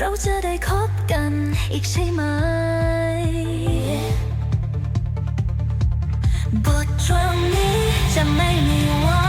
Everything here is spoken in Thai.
เราจะได้คบกันอีกใช่ไหม บทตรงนี้จะไม่มีวัน